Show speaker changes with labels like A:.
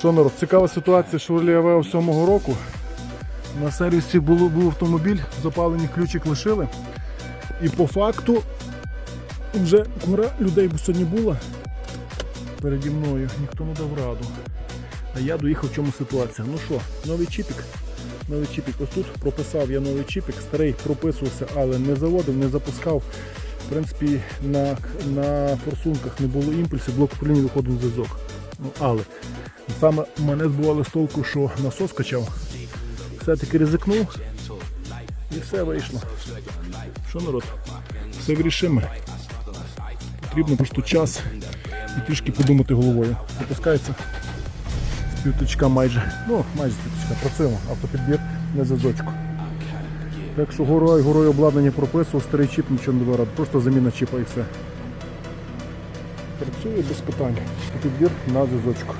A: Що народ, цікава ситуація Chevrolet Aveo 7 року. На сервісі було, був автомобіль, запалені ключик лишили. І по факту вже кура людей сьогодні була переді мною, ніхто не дав раду. А я доїхав в чому ситуація. Ну що, новий чіпік. Новий чіпік. Ось тут прописав я новий чіпік, старий прописувався, але не заводив, не запускав. В принципі, на, на форсунках не було імпульсів, блок управління виходив зв'язок. Ну, але Саме мене збувало з толку, що насос качав. Все-таки ризикнув і все вийшло. Що народ? Все вирішимо. Потрібно просто час і трішки подумати головою. Запускається з півточка майже. Ну, майже з півточка. Працюємо. Автопідбір на зв'язочку. Так що горою, горою обладнання прописував, старий чіп нічого не давав. Просто заміна чіпа і все. Працює без питань. Підбір на зв'язочку.